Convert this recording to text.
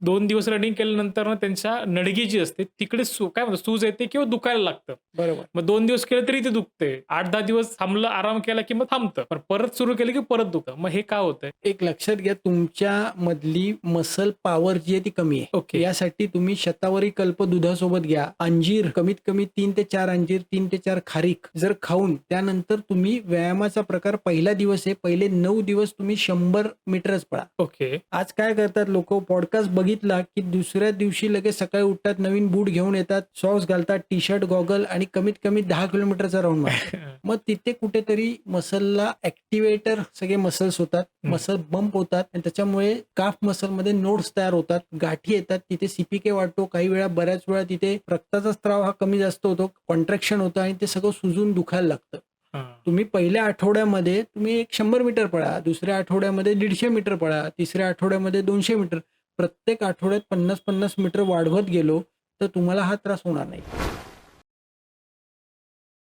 दोन दिवस रनिंग केल्यानंतर ना त्यांच्या नडगी जी असते तिकडे सू काय म्हणतात सूज येते किंवा दुखायला लागतं. बरोबर. मग दोन दिवस केलं तरी ते दुखते आठ दहा दिवस थांबलं आराम केला की मग थांबतं. पण परत सुरू केलं की परत दुखतं. मग हे का होतंय? एक लक्षात घ्या तुमच्या मधली मसल पॉवर जी आहे ती कमी आहे. ओके. यासाठी तुम्ही शतावरी कल्प दुधासोबत घ्या. अंजीर कमीत कमी तीन ते चार अंजीर तीन ते चार खारीक जर खाऊन त्यानंतर तुम्ही व्यायामाचा प्रकार पहिला दिवस आहे. पहिले नऊ दिवस तुम्ही शंभर मीटरच पळा. ओके. आज काय करतात लोक? पॉडकास्ट बघितला की दुसऱ्या दिवशी लगेच सकाळी उठतात नवीन बूट घेऊन येतात सॉक्स घालतात टी शर्ट गॉगल आणि कमीत कमी दहा किलोमीटरचा राऊंड मारतात मग तिथे कुठेतरी मसलला ऍक्टिवेटर सगळे मसल्स होतात. मसल बंप होतात आणि त्याच्यामुळे काफ मसलमध्ये नोड्स तयार होतात गाठी येतात तिथे सीपीके वाढतो काही वेळा बऱ्याच वेळा तिथे रक्ताचा स्त्राव हा कमी जास्त होतो कॉन्ट्रॅक्शन होतं आणि ते सगळं सुजून दुखायला लागतं. तुम्ही पहिल्या आठवड्यामध्ये तुम्ही एक शंभर मीटर पळा दुसऱ्या आठवड्यामध्ये दीडशे मीटर पळा तिसऱ्या आठवड्यामध्ये दोनशे मीटर प्रत्येक आठवड्यात पन्नास पन्नास मीटर वाढवत गेलो तर तुम्हाला हा त्रास होणार नाही.